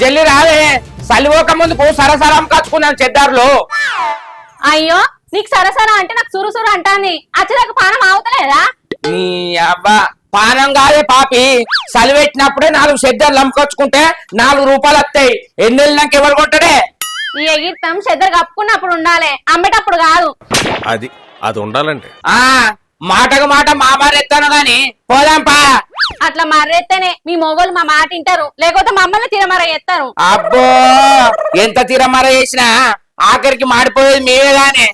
జల్లి రావే. సలివోక ముందుకు సరసరం కచ్చుకున్నాను చెద్దారులో. అయ్యో నీకు సరసరా అంటే నాకు సురు సురు అంటాంది. అచ్చదాకా పానం ఆగుతలేదా? నీ అబ్బా పానం కాదే పాపి. సలివెట్టినప్పుడే నాలుగు చెద్దార్లు అమ్ముకొచ్చుకుంటే నాలుగు రూపాయలు వస్తాయి. ఎన్ని వెళ్ళినాక ఎవరు కొంటాడే ఈ ఎగిరితం చెద్దరు కప్పుకున్నప్పుడు ఉండాలి. అమ్మేటప్పుడు కాదు. అది అది ఉండాలంటే ఆ మాటకు మాట మామారెత్తాను గాని పోదాంపా. అట్లా మర్రెత్తేనే మీ మొగోళ్ళు మా మాట వింటారు. లేకపోతే మమ్మల్ని తిరమర ఎత్తారు అబ్బో! ఎంత తీరమర చేసినా ఆఖరికి మాడిపోయేది మేమే గానే.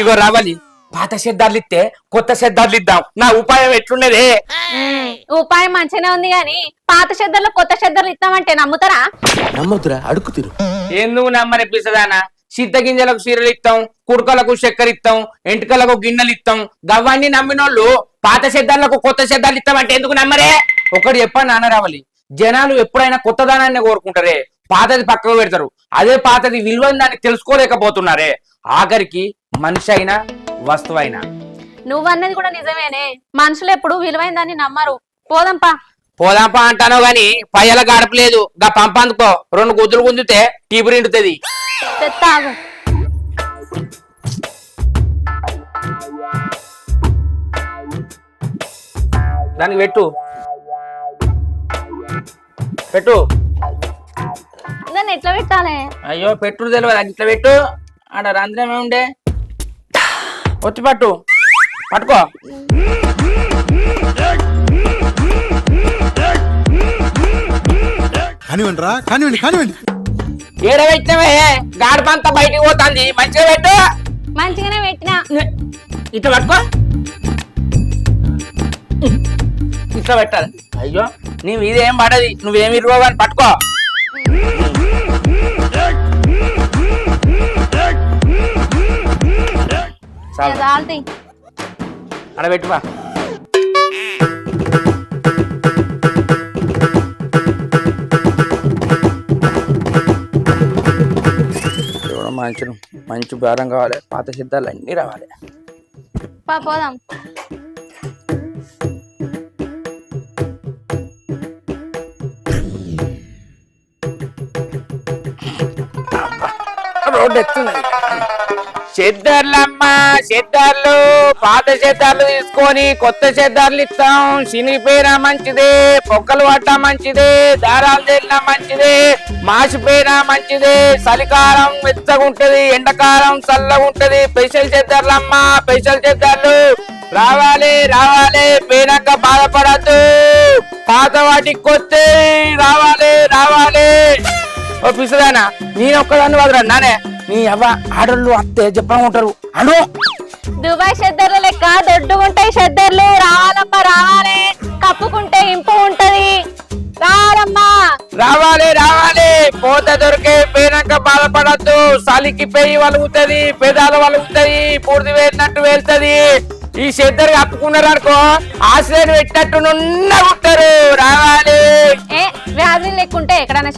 ఇగో రవలి పాత సిద్ధార్లు ఇస్తే కొత్త సిద్ధార్లు ఇద్దాం. నా ఉపాయం ఎట్లున్నదే? ఉపాయం మంచిగానే ఉంది గాని పాత చెద్దర్లు కొత్త చెద్దర్లు ఇస్తామంటే నమ్ముతారా? నమ్మొద్దురా అడుగు తిరు. ఎందుకు నమ్మనిపిస్తుందానా సిద్ధ గింజలకు సీరలు ఇస్తాం కుడుకలకు చక్కెర ఇస్తాం ఎంటుకలకు గిన్నెలు ఇస్తాం గవ్వాన్ని నమ్మినోళ్ళు పాత సిద్ధాలకు కొత్త సిద్ధాలు ఇస్తామంటే ఎందుకు నమ్మరే? ఒకటి చెప్పా నాన్న రావాలి. జనాలు ఎప్పుడైనా కొత్త దానాన్ని కోరుకుంటారే? పాతది పక్కకు పెడతారు. అదే పాతది విలువని దాన్ని తెలుసుకోలేకపోతున్నారే? ఆఖరికి మనిషి అయినా వస్తువైనా. నువ్వన్నది కూడా నిజమేనే. మనుషులు ఎప్పుడు విలువైందని నమ్మరు. పోదంపా. పోదాంపా అంటానో గాని పయ్యల గడపలేదు గా పంపందుకో. రెండు గుద్దులు గుంజితే టీపు నిండుతుంది. తెత్తాగు. దానికి పెట్టు. పెట్టు. దాన్ని ఎట్లా పెట్టాలి? అయ్యో పెట్టుడు తెలియదు అది ఇట్లా పెట్టు. ఆడ రంధ్రమే ఉండే వచ్చి పట్టు. పట్టుకో. కానివ్వండి రా కానివ్వండి కానివ్వండి. ఏడ పెట్టినవే గాడిపంత బయటికి పోతుంది. మంచిగా పెట్టు. మంచిగానే పెట్టినా. ఇట్లా పట్టుకో. ఇట్లా పెట్టాలి. అయ్యో నీవు ఇదేం పడది? నువ్వేమి ఇరువో అని పట్టుకో చాలు. చాలుతాయి మంచి మంచి బేరం కావాలి పాత సిద్ధాలు అన్నీ రావాలి. పోదాం. రోడ్డు ఎత్తున్నది. చెద్దర్లమ్మా చెద్దర్లు పాత చెద్దర్లు తీసుకొని కొత్త చెద్దర్లు ఇస్తాం. శనిపేర మంచిదే పొక్కలు పట్ట మంచిదే దారాలు తేలినా మంచిదే మాసిపేర మంచిదే చలికాలం మెత్తగుంటది ఎండకాలం చల్లగుంటది. స్పెషల్ చెద్దర్లమ్మా స్పెషల్ చెద్దర్లు రావాలి రావాలి పోయినాక బాధపడద్దు. పాత వాటికి కొత్తే రావాలి రావాలి. ఓ పిసుదానా నేను ఒక్కదాన్ని వదరా నానే. నీ అవ్వ ఆడోళ్ళు అత్తే చెప్పనుకుంటారు అను. దుబాయ్ చెద్దర్ల లెక్క దొడ్డుగుంటాయి చెద్దర్లు రావాలమ్మా రావాలి. కప్పుకుంటే ఇంపు ఉంటది. రావాలమ్మా. రావాలి రావాలి. పోత దొరికే పోయినాక బాధపడద్దు. చలికి పెయి వలుగుతుంది పెదాలు వలుగుతాయి పూర్తి వేసినట్టు వెళ్తది ఈ చెద్దరు కప్పుకున్నారు అనుకో ఆశ్రయం పెట్టినట్టు నున్నగుంటారు.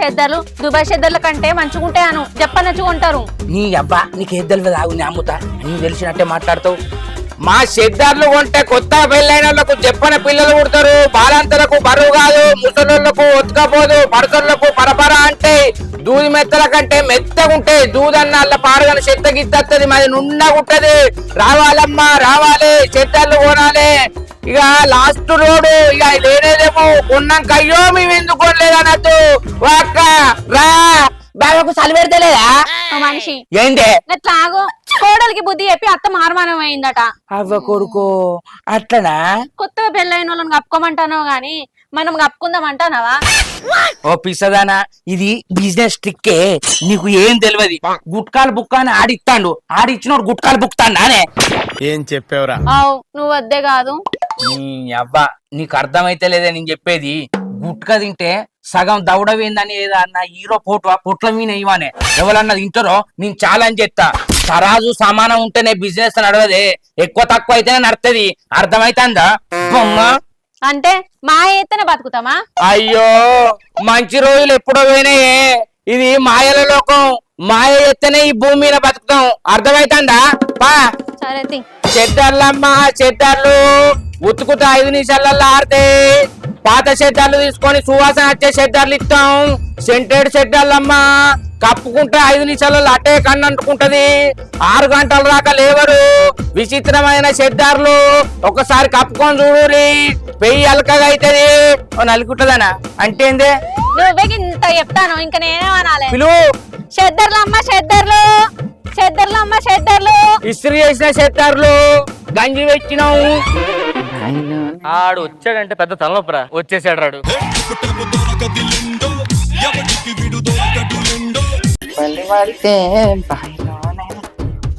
లెక్కుంటే దుబాయ్ చెద్దర్ల కంటే మంచిగుంటాయి చెప్పనచ్చుకుంటారు నీ అబ్బా నీకు ఏద్దలు తెలియదు ఆగు నీ అమ్ముతా. నీ తెలిసినట్టే మాట్లాడతావు. మా షెడ్డార్లు కొంటే కొత్త పెళ్ళైన వాళ్ళకు చెప్పని పిల్లలు పుడతారు. బాలంతలకు బరువు కాదు ముసలోళ్ళకు ఒత్తుకపోదు పడసలకు పరపర అంటే దూది మెత్తల కంటే మెత్తగా ఉంటాయి దూదన్న అల్ల పాడగని చెత్త గిత్తది మరి నున్నగుంటది. రావాలమ్మా రావాలి చెడ్డార్లు కొనాలి. ఇక లాస్ట్ రోడ్ ఇక లేనేదేమో. కొన్నాక అయ్యో మేము ఎందుకు కొనలేదన్నట్టు వాక్క రా. బాబాకు చలి పెడతలేదా? మనిషి. ఏంటి? ఎట్లా ఆగు కోడలికి బుద్ధి చెప్పి అత్త మారమానం అయిందట. అవ్వ కొడుకు అట్లనా? కొత్తగా పెళ్ళైన వాళ్ళని కప్పుకోమంటానో గాని మనం కప్పుకుందాం అంటానవా? ఓ పిసదానా ఇది బిజినెస్ ట్రిక్కే నీకు ఏం తెలియదు గుట్కాలు బుక్క అని ఆడిస్తాడు. ఆడిచ్చినోడు గుట్కాలు బుక్తాడానే ఏం చెప్పావురా? అవు నువ్వు వద్దే కాదు. నీ అవ్వ నీకు అర్థమైతే లేదే నేను చెప్పేది. గుట్క తింటే సగం దౌడవేందని ఏదన్నా హీరో ఫోటో పొట్ల మీద ఇవ్వనే. ఎవరన్నా తింటారో నేను ఛాలెంజ్ చేస్తా తరాజు సమానం ఉంటేనే బిజినెస్ నడవదే. ఎక్కువ తక్కువ అయితేనే నడుతుంది. అర్థమైతుందా? బొమ్మ. అంటే మా ఎత్తనే బతుకుతామా? అయ్యో మంచి రోజులు ఎప్పుడో పోయినాయే. ఇది మాయల లోకం. మాయ ఎత్తనే ఈ భూమి మీద బతుకుతాం. అర్థమైతుందా? పా. సరే చెడ్డర్లమ్మా చెడ్డర్లు ఉతుకుతా ఐదు నిమిషాలలో ఆడితే పాత షెడ్డర్లు తీసుకొని సువాసన వచ్చే షెడ్డర్లు ఇస్తాం. సెంటెడ్ షెడ్డర్లు అమ్మా. కప్పుకుంటే ఐదు నిమిషాలలో అట్టే కన్ను అంటుకుంటది. ఆరు గంటల దాకా లేవరు. విచిత్రమైన షెడ్డర్లు. ఒకసారి కప్పుకొని చూడురి పెయ్యి అలకగా అవుతుంది నలుగుంటదనా? అంటే ఏందే? నువ్వే ఇంత చెప్తాను. ఇంకా నేనేమనాలి పిలువు షెద్దర్లు అమ్మ షెద్దర్లు షెద్దర్లు అమ్మ షెద్దర్లు ఇస్త్రీ చేసిన షెడ్డర్లు. గంజి పెట్టినాం. ఆడు వచ్చాడంటే పెద్ద తలనొప్పరా. వచ్చేసాడు రాడు పల్లి పడితే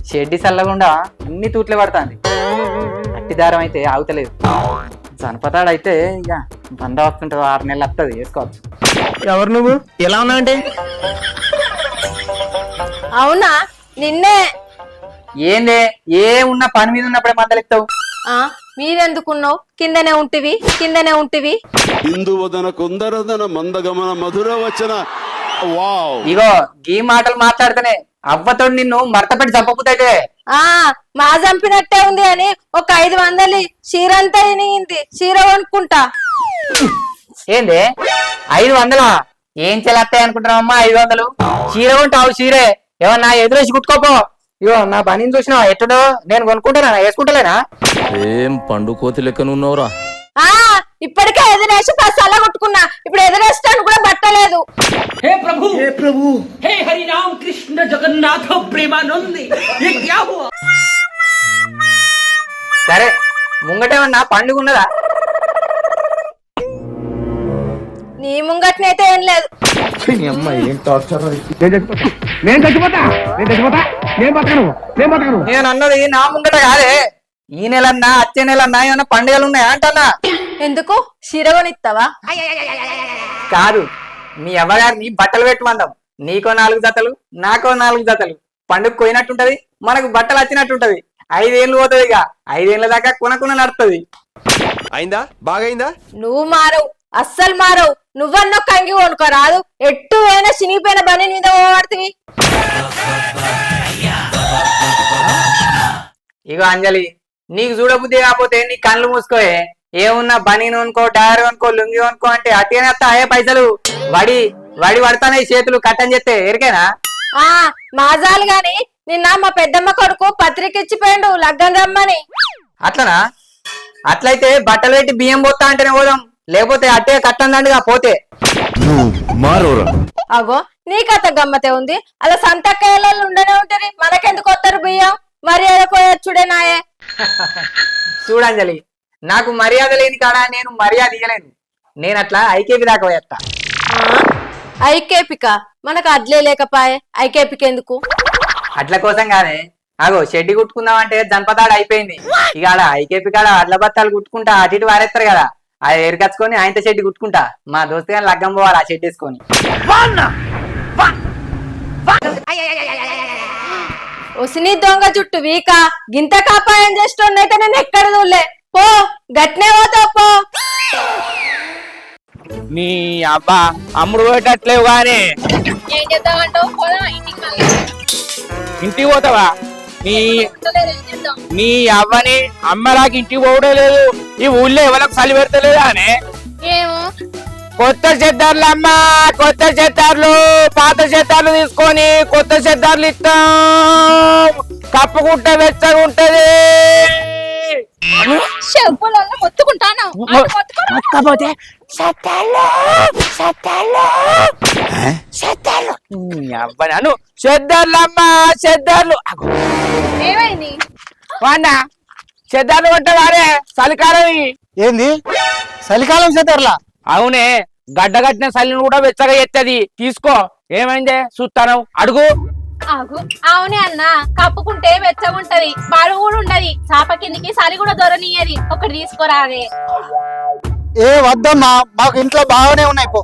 షెడ్డి చల్లకుండా అన్ని తూట్లే పడుతుంది. అట్టి దారం అయితే ఆగుతలేదు. జనపదాడు అయితే ఇక బంద వస్తుంటుంది ఆరు నెలలు వస్తుంది వేసుకోవచ్చు. ఎవరు నువ్వు? ఎలా ఉన్నావంటే? అవునా? నిన్నే. ఏందే? ఏ ఉన్న పని మీద ఉన్నప్పుడే మందలెత్తావు ఆ? మీరెందుకున్నావు? కిందనే ఉంటివి కిందనే ఉంటివి. ఇందువదన కుందరదన మందగమన మధుర వచన. వావ్. ఇగో గీ మాటలు మాట్లాడితేనే అవ్వతోడు నిన్ను మడతపెట్టి చంపబుతైతే ఆ మా చంపినట్టే ఉంది అని ఒక ఐదు వందలు చీరంతా ఇనిగింది. చీర కొనుక్కుంటా. ఏంది? ఐదు వందలా? ఏం చెల్లాస్తాయి అనుకుంటున్నావమ్మా ఐదు వందలు? చీర ఉంటావు చీరే. ఏమన్నా ఎదురేసి కుట్టుకోపో. ఇగో నా పనిని చూసినావా ఎట్టుడో నేను కొనుక్కుంటానా వేసుకుంటలేనా ఏం పండు కోతి లెక్కనున్నావురా ఆ ఇప్పటికే ఎదురేసి పది సార్లు కొట్టుకున్నా ఇప్పుడు ఎదురేస్తాను కూడా బట్టలేదు हे प्रभु हे प्रभु हे हरि राम कृष्ण जगन्नाथ प्रेमानंद ये क्या हुआ సరే ముంగటేమన్నా పండుగ ఉన్నదా నీ ముంగట్నైతే ఏం లేదు నేను అన్నది నా ముంగట కాదే. ఈ నెలన్నా వచ్చే నెలన్నా ఏమన్నా పండుగలు ఉన్నాయా అంటన్నా? ఎందుకు? చీర కొనిస్తావా కాదు మీ అవ్వగారిని బట్టలు పెట్టమందాం. నీకో నాలుగు జతలు నాకో నాలుగు జతలు. పండుగ పోయినట్టుంటది మనకు బట్టలు వచ్చినట్టుంటది ఐదేళ్ళు పోతుంది ఇక. ఐదేళ్ళ దాకా కొనకున నడుతుంది. అయిందా? బాగైందా? నువ్వు మారవు అస్సలు మారవు. నువ్వన్నో కంగి కొనుక్కో రాదు. ఎట్టు అయినా చినిగిపోయిన బని మీద ఓడుతుంది ఇగో అంజలి నీకు చూడబుద్ధి కాకపోతే నీ కళ్ళు మూసుకోయే. ఏమున్నా బనీను అనుకో టైర్ అనుకో లుంగి అనుకో అంటే అతేనే అయ్యే పైసలు? వడి వడి పడతానే చేతులు కట్టని చెప్తే ఎరికేనా? ఆ మాజాలు గాని నిన్న మా పెద్దమ్మ కొడుకు పత్రిక ఇచ్చిపోయిండు లగ్గం రమ్మని. అట్లనా? అట్లయితే బట్టలు పెట్టి బియ్యం పోతా అంటేనే పోదాం. లేకపోతే అట్టే కట్టందండిగా పోతే. మారోరా? అగో నీ కథ గమ్మతే ఉంది. అలా సంతకాయలు ఉండనే ఉంటది మనకెందుకు వస్తారు బియ్యం? మరి ఎదకోయచ్చుడే నాయే. చూడంజలి నాకు మర్యాద లేని కాడ నేను మర్యాద ఇయ్యలేను. నేను అట్లా ఐకేపీ దాకా పోయేస్తా ఐకేపిక? మనకు అడ్లే లేకపాయే. ఐకేపిక ఎందుకు? అట్ల కోసం కాదే. అగో షెడ్డి కుట్టుకుందామంటే జనపదాడు అయిపోయింది. ఇక ఆడ ఐకేపీ కాడ అడ్ల బత్తాలు కుట్టుకుంటా అటు ఇటు వారేస్తారు కదా. అది ఎరకచ్చుకొని ఆయనతో షెడ్డి కుట్టుకుంటా. మా దోస్తు గాని లగ్గం పోవాలి ఆ షెడ్ వేసుకొని ఒసిని దొంగ జుట్టు వీక. గింత కాపాయం చేస్తుండైతే నేను ఎక్కడ చూడలే. పో గట్నే పోతావు పో. నీ అబ్బా అమ్ముడు పోయేటట్లేవు గానీ. ఏం చేద్దామంటావు పోదాం ఇంటికి మళ్ళీ. ఇంటికి పోతావా? నీ నీ అవ్వని అమ్మలాకి ఇంటికి పోవడం లేదు. ఈ ఊళ్ళో ఎవరికి చలి పెడతలేదా అనే? ఏమో కొత్త చెద్దార్లు అమ్మ కొత్త చెద్దార్లు పాత చెద్దార్లు తీసుకొని కొత్త చెద్దార్లు ఇస్తాం. కప్పుకుంటే వెచ్చగా ఉంటది. చెప్పులలో మొత్తుకుంటాను. చెద్దార్లు అమ్మ చెద్దార్లు ఏమైంది? చెద్దార్లు వారే చలికాలం. ఏంది? చలికాలం చేతారులా అవునే గడ్డగట్టిన చలిని కూడా వెచ్చగా ఎత్తది. తీసుకో. ఏమైందే? చూస్తాను అడుగు. అవునే అన్న కప్పుకుంటే వెచ్చగుంటది బరువు కూడా ఉండది. చాప కిందికి చలి కూడా దొరనియది ఒకటి తీసుకోరాదే ఏ వద్దమ్మా మాకు ఇంట్లో బాగానే ఉన్నాయి పో.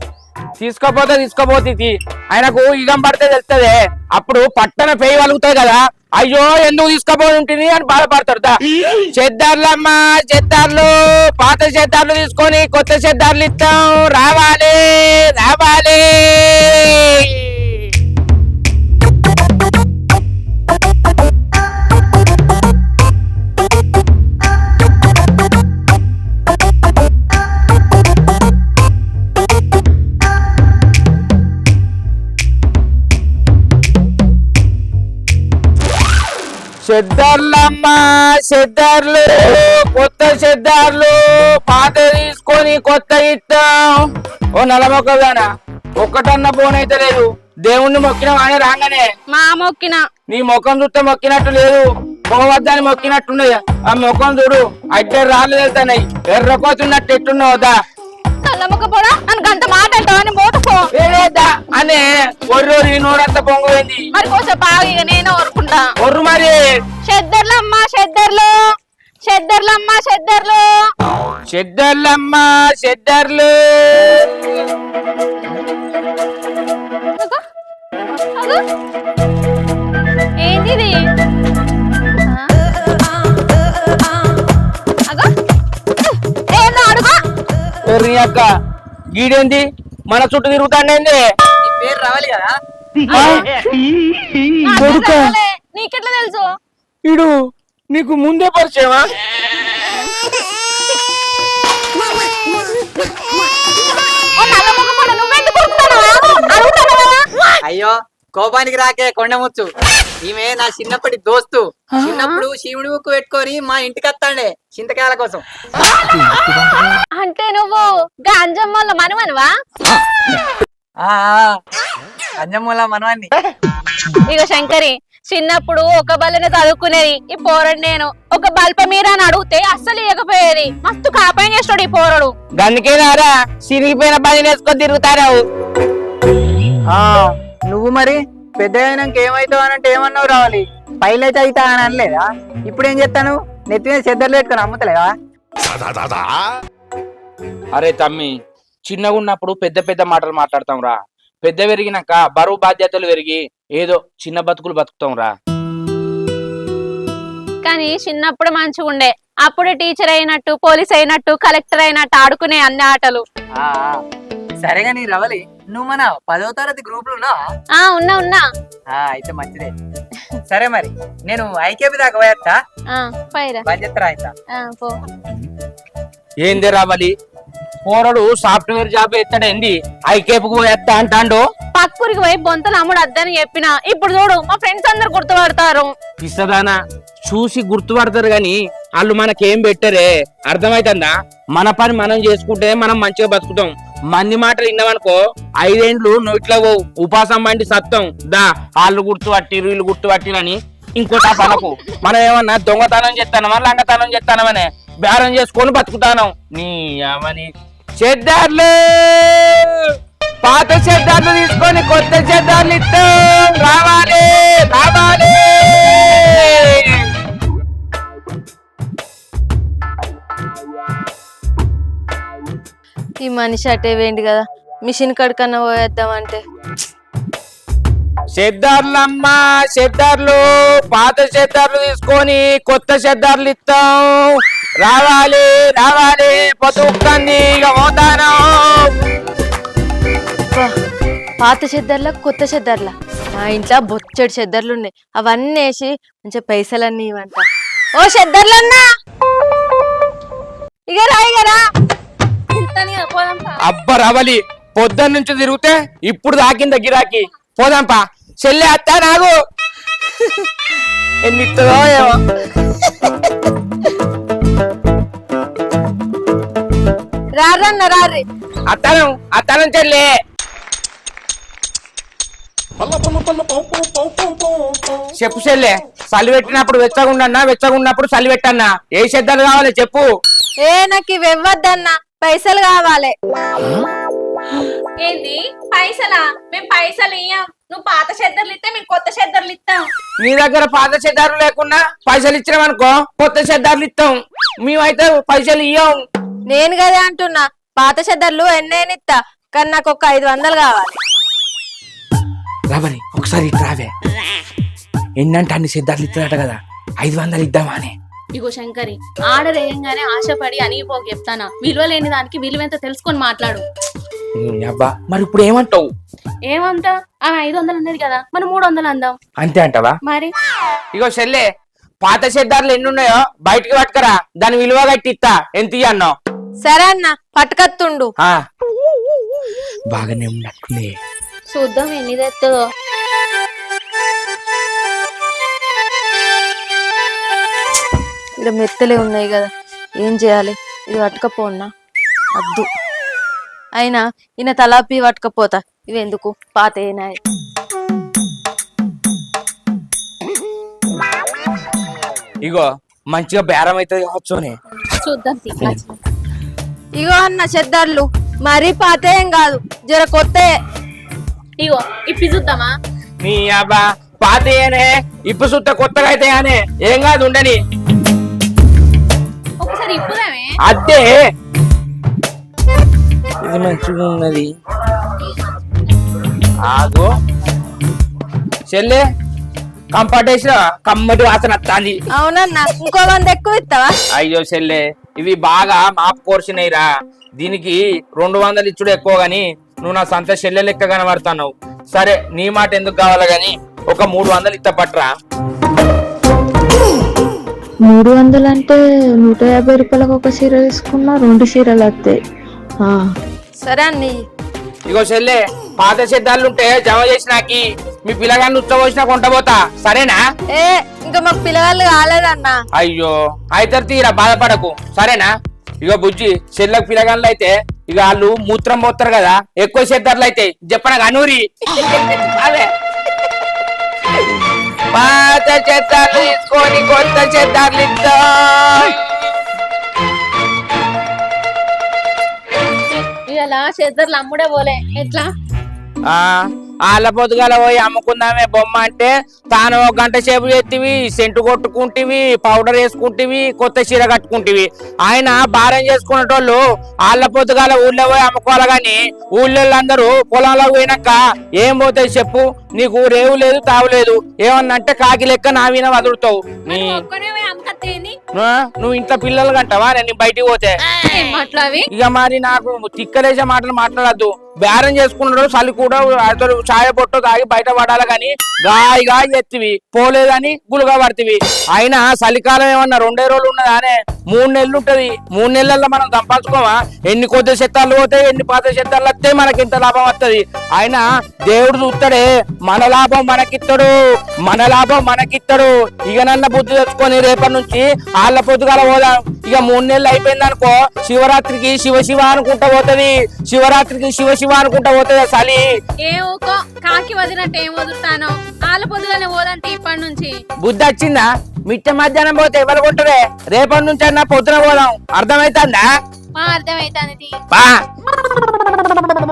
తీసుకోపోతే తీసుకోపోతే. ఆయనకు ఇగం పడితే తెలుస్తుంది అప్పుడు పట్టణ పేయి వలుగుతాయి కదా. అయ్యో ఎందుకు తీసుకోపోయి ఉంటుంది అని బాధపడతారు. చెద్దార్లమ్మా చెద్దార్లు పాత చెద్దార్లు తీసుకొని కొత్త చెద్దార్లు ఇస్తాం. రావాలి రావాలి. చెద్దర్లమ్మ చెద్దర్లు కొత్త చెద్దర్లు పాత తీసుకొని కొత్త ఇస్తాం ఓ నలమొక్కదానా ఒక్కటన్న పోనైతే లేదు. దేవుణ్ణి మొక్కిన వాడే రాగానే. మా మొక్కిన. నీ ముఖం చూస్తే మొక్కినట్టు లేదు. పోవద్దని మొక్కినట్టున్నది ఆ ముఖం చూడు అడ్డే రాళ్ళు వెళ్తాయి ఎర్రకోతున్నట్టు ఎట్టున్నావుదా నల్లమ్మక పోడా అని గంట మాట అంటావని మోటపో అనే ఒర్రోరు ఈ నోరంతా పొంగిపోయింది మరి కొంచెం బాగా ఇక నేను ఊరుకుంటా ఒర్రు మరి? చెద్దర్లమ్మ చెద్దర్లు చెద్దర్లమ్మ చెద్దర్లు చెద్దర్లమ్మ చెద్దర్లు అగో, ఎర్రి అక్క. గీడేంది? మన చుట్టూ తిరుగుతాండేంది? నీ పేరు రావాలి కదా. నీకెట్లా తెలుసు? ఇడు నీకు ముందే పరిచయమా? అయ్యో కోపానికి రాకే కొండముచ్చు. ఈమె నా చిన్నప్పటి దోస్తు. చిన్నప్పుడు శివుడి ముక్కు పెట్టుకొని మా ఇంటికి వస్తాండే చింతకాయల కోసం. అంటే నువ్వు గాంజమ్మల మనవనువా? ఆ అంజమ్మల మనవాన్ని ఇక శంకరి చిన్నప్పుడు ఒక బల్లనే చదువుకునేది ఈ పోరడు నేను. ఒక బల్ప మీద అని అడిగితే అస్సలు ఇవ్వకపోయేది మస్తు కాపాయం చేస్తాడు ఈ పోరడు. గందుకేనారా సిరిగిపోయిన పని వేసుకొని తిరుగుతారావు. ఆ నువ్వు మరి? పెద్ద అయినాక ఏమైతావు అని అంటే ఏమన్నావు రావాలి? పైలట్ అవుతా అని అనలేదా? ఇప్పుడు ఏం చెప్తాను నెత్తి మీద చెద్దర్లు పెట్టుకొని అమ్ముతలేదా అరే తమ్మి చిన్నగా ఉన్నప్పుడు పెద్ద పెద్ద మాటలు మాట్లాడతాం రా. పెద్ద పెరిగినాక బరువు బాధ్యతలు పెరిగి ఏదో చిన్న బతుకులు బతుకుతాం రా. కానీ చిన్నప్పుడు మంచిగా ఉండే అప్పుడే టీచర్ అయినట్టు పోలీస్ అయినట్టు కలెక్టర్ అయినట్టు ఆడుకునే అన్ని ఆటలు. ఆ, ఆ. సరేగా నీ రవలి నువ్వు మన పదో తరగతి గ్రూప్లో ఆ ఉన్నా ఉన్నా. ఆ, అయితే మంచిదే. సరే మరి నేను ఐకేపీ దాకా పోయేస్తా ఆ, పైరా బాధ్యత రాయిస్తా ఆ, పో. ఏంది రావాలి? పోరడు సాఫ్ట్వేర్ జాబ్ ఎత్తాడేంది ఐకేపుకు పోయేస్తా అంటాండు? పక్కూరికి పోయి బొంతలు అమ్ముడు అద్దని చెప్పిన. ఇప్పుడు చూడు మా ఫ్రెండ్స్ అందరు గుర్తుపడతారు. పిస్తదానా చూసి గుర్తుపడతారు గాని వాళ్ళు మనకేం పెట్టరే? అర్థమైతుందా? మన పని మనం చేసుకుంటే మనం మంచిగా బతుకుతాం. మంది మాటలు విన్నామనుకో ఐదేండ్లు నువ్వు ఇట్లా పోవు ఉపాసం బండి సత్తం దా వాళ్ళు గుర్తు పట్టిరు వీళ్ళు గుర్తు పట్టిరని ఇంకోట పనకు మనం ఏమన్నా దొంగతనం చేస్తానమా లంగతనం చేస్తానమనే బేరం చేసుకొని బతుకుతాను. నీ అవని చెడ్డార్లు! పాత చెడ్డార్లు తీసుకొని కొత్త చెడ్డార్లు ఇస్తాం రావాలి రావాలి! ఈ మనిషి అటే వేయండి కదా. మిషన్ కడకన్నా పోయేద్దామంటే చెద్దార్లమ్మ చెద్దార్లు పాత చెద్దార్లు తీసుకొని కొత్త చెద్దార్లు ఇస్తాం రావాలి రావాలి పొద్దుకుంది ఇక పోతాను. పాత చెద్దర్ల కొత్త చెద్దర్ల మా ఇంట్లో బొచ్చడి చెద్దర్లు ఉన్నాయి. అవన్నీ వేసి మంచిగా పైసలన్నీ ఇవ్వంట. ఓ చెద్దర్లన్నా ఇక రా ఇక రా అబ్బ రావాలి పొద్దున్న నుంచి తిరిగితే ఇప్పుడు దాకింద గిరాకి. పోదాంపా. చెల్లి అత్త నాగు. ఎన్ని ఏమో. రారన్న రారి. అత్తనం అత్తనం చెల్లి. చెప్పు చెల్లె చలి పెట్టినప్పుడు వెచ్చగుండన్నా వెచ్చగున్నప్పుడు చలి పెట్టన్నా. ఏ శబ్దాలు కావాలి చెప్పు. ఏ నాకు ఇవి ఇవ్వద్దన్నా. పైసలు కావాలి. ఏంది? పైసలా? మేము పైసలు ఇయ్యం. నువ్వు పాత చెద్దర్లు ఇస్తే మేము కొత్త చెద్దర్లు ఇస్తాం నీ దగ్గర పాత చెద్దారు లేకున్నా పైసలు ఇచ్చినామనుకో కొత్త చెద్దారులు ఇస్తాం మేమైతే పైసలు ఇయ్యం. నేను కదా అంటున్నా. పాత చెద్దర్లు ఎన్నేనిత్తా కానీ నాకు ఒక ఐదు వందలు కావాలి. రాబని ఒకసారి ఇటు రావే ఎన్నంటే అన్ని సిద్ధార్థులు ఇస్తారట కదా. ఐదు వందలు ఇద్దామా అని. ఇగో శంకరి ఆర్డర్ వేయంగానే ఆశపడి అనిగిపోక చెప్తానా? విలువ లేని దానికి విలువ ఎంత తెలుసుకొని మాట్లాడు. అబ్బా మరి ఇప్పుడు ఏమంటావు? ఏమంటా ఆమె ఐదు వందలు అన్నది కదా మనం మూడు వందలు అందాం. అంతే అంటావా? మరి? ఇగో చెల్లె పాత సిద్ధార్థులు ఎన్ని ఉన్నాయో బయటికి పట్టుకరా దాని విలువ కట్టి ఇస్తా ఎంత ఇయ్యన్నో సరే అన్న పట్టుకత్తుండు. ఆ. బాగానే ఉన్నట్టుంది. చూద్దాం ఎన్ని తెస్తుందో ఇక్కడ మెత్తలే ఉన్నాయి కదా ఏం చేయాలి? ఇది పట్టుకపోన్నా అద్దు. అయినా ఈయన తలాపి పట్టుకపోతా. ఇవి ఎందుకు పాత ఏనాయి ఇగో మంచిగా బేరం అవుతుంది కావచ్చు అని. చూద్దాం తీ. ఇగో అన్న చెద్దర్లు మరీ పాత ఏం కాదు. జర కొత్త. ఇగో ఇప్పి చూద్దామా? నీ అబ్బా పాత ఏనే ఇప్పుడు సుత్త కొత్తగా అయితే ఏం కాదు ఉండని. అదే. ఇది మంచిగా ఉన్నది. ఆగు. చెల్లె కంఫర్ట్ వేసిన కమ్మటి వాసన వస్తుంది. అవునన్నా ఇంకో వంద ఎక్కువ ఇస్తావా? అయ్యో చెల్లె ఇవి బాగా మాపు కోర్చినాయిరా. దీనికి రెండు వందలు ఇచ్చుడు ఎక్కువ గాని నువ్వు నా సంత చెల్లె లెక్క కనబడుతున్నావు. సరే నీ మాట ఎందుకు కావాలి గాని ఒక మూడు వందలు ఇత్త పట్రా మూడు వందలు అంటే నూట యాభై రూపాయలకు ఒక చీర తీసుకున్నా రెండు చీరలు వస్తాయి సరే అన్ని. ఇగో చెల్లె పాత సిద్ధాలు ఉంటే జమ చేసినాకి మీ పిల్లగాన్ని ఉచ్చబోసినా కొంటపోతా సరేనా? ఏ ఇంకా మాకు పిల్లగాళ్ళు కాలేదన్నా. అయ్యో అయితే తీరా బాధపడకు. సరేనా? ఇక బుజ్జి చెల్లెకు పిల్లగాళ్ళు అయితే ఇక వాళ్ళు మూత్రం పోతారు కదా ఎక్కువ చేద్దర్లు అయితే చెప్పన కనూరి అదే. పాత చెత్తార్లు తీసుకొని కొత్త చెత్తార్లు ఇస్తా ఇలా చెద్దర్లు అమ్ముడే పోలే ఎట్లా ఆ ఆళ్ళ పొద్దుగాల పోయి అమ్ముకుందామే బొమ్మ అంటే తాను ఒక గంట సేపు చేతివి సెంటు కొట్టుకుంటివి పౌడర్ వేసుకుంటివి కొత్త చీర కట్టుకుంటివి. ఆయన భారం చేసుకునేటోళ్ళు ఆళ్ళ పొద్దుగాల ఊళ్ళో పోయి అమ్ముకోవాలి గాని ఊళ్ళో అందరూ పొలంలో పోయినాక ఏం పోతాయి చెప్పు? నీకు రేవు లేదు తావు లేదు. ఏమన్నంటే కాకి లెక్క నా వీణ వదులుతావు? నువ్వు ఇంట్లో పిల్లలు కంటావా? నేను బయటికి పోతే. ఇక మరి నాకు తిక్కలేసే మాటలు మాట్లాడద్దు. బేరం చేసుకున్నాడు చలి కూడా అతడు ఛాయ పొట్టు తాగి బయట పడాలి కానీ గాయ ఎత్తివి పోలేదని గులుగా పడుతుంది అయినా చలికాలం ఏమన్నా రెండే రోజులు ఉన్నదానే మూడు నెలలు ఉంటది. మూడు నెలల్లో మనం సంపాదించుకోమా? ఎన్ని కొద్ది చెత్తాలు పోతాయి ఎన్ని పాత చెత్తాలు వస్తే మనకి ఇంత లాభం వస్తది అయినా దేవుడు చూస్తాడే మన లాభం మనకిత్తడు మన లాభం మనకిత్తడు. ఇక నన్న బుద్ధి తెచ్చుకొని రేపటి నుంచి వాళ్ళ పొద్దుగాల పోదాం. ఇక మూడు నెలలు అయిపోయింది అనుకో శివరాత్రికి శివ శివ అనుకుంటా పోతది. శివరాత్రికి శివ శివ అనుకుంటా పోతుంది చలి? ఏ ఊకో కాకి వదిలినట్టు ఏం వదులుతానో? ఆల పొద్దుగానే పోదంటే ఇప్పటి నుంచి. బుద్ధి వచ్చిందా? మిట్ట మధ్యాహ్నం పోతే ఎవరు కొంటారే రేపటి నుంచి అన్న పొద్దున పోదాం. అర్థమైతుందా? మా బా.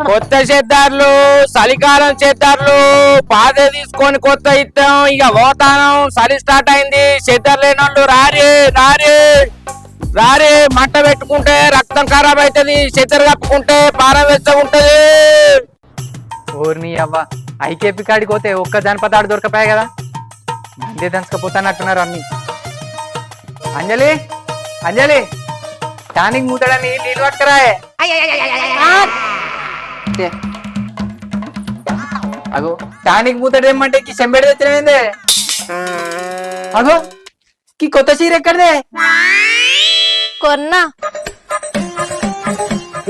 కొత్త చేద్దార్లు చలికాలం చేద్దార్లు పాత తీసుకొని కొత్త ఇస్తాం ఇక పోతానం. చలి స్టార్ట్ అయింది. చేద్దారు లేని వాళ్ళు రారి రారి. రారి మంట పెట్టుకుంటే రక్తం ఖరాబ్ అవుతుంది చెద్దరు కప్పుకుంటే పారం వెచ్చగా ఉంటది ఓర్ని అవ్వ ఐకేపీ కాడికి పోతే ఒక్క జనపదాడు దొరకపోయా కదా? మందే దంచకపోతానట్టున్నారు అన్ని. అంజలి అంజలి టానిక్ మూతడని నీళ్ళు పట్టుకురాయే. అగో టానిక్ మూతడేమంటే కి చెంబెడి తెచ్చినవిందే? అగో కి కొత్త చీర ఎక్కడదే? కొన్నా.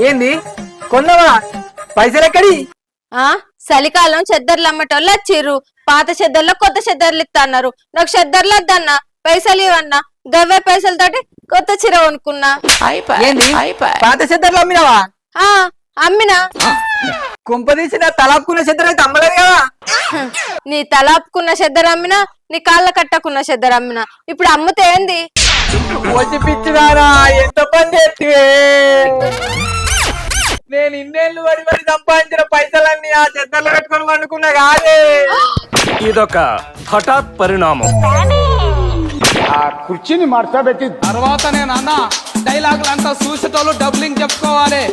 ఏంది? కొన్నావా? పైసలు ఎక్కడి? ఆ? చలికాలం చెద్దర్లు అమ్మటోళ్ళు వచ్చిర్రు. పాత చెద్దర్లో కొత్త చెద్దర్లు ఇస్తా అన్నారు నాకు చెద్దర్లు వద్దన్నా. పైసలు ఇవన్నా గవ్వే పైసలతోటి కొత్త చీర కొనుక్కున్నా. ఏంది? పాత సిద్ధర్లు అమ్మినావా? ఆ అమ్మినా. కుంపదీసిన తలాపుకున్న సిద్ధర్ అయితే అమ్మలేదు కదా. నీ తలాపుకున్న చెద్దర అమ్మినా నీ కాళ్ళ కట్టకున్న చెద్దర అమ్మినా. ఇప్పుడు అమ్ముతే ఏంది? వచ్చి పిచ్చిదారా ఎంత పని చేస్తే? నేను ఇన్నేళ్ళు పడి పడి సంపాదించిన పైసలన్నీ ఆ చెద్దర్లు పెట్టుకొని వండుకున్నా కాదే. ఇదొక హఠాత్ పరిణామం. తర్వాత నేను అన్న డైలాగులు అంతా చూసేటోళ్ళు డబ్లింగ్ చెప్పుకోవాలి.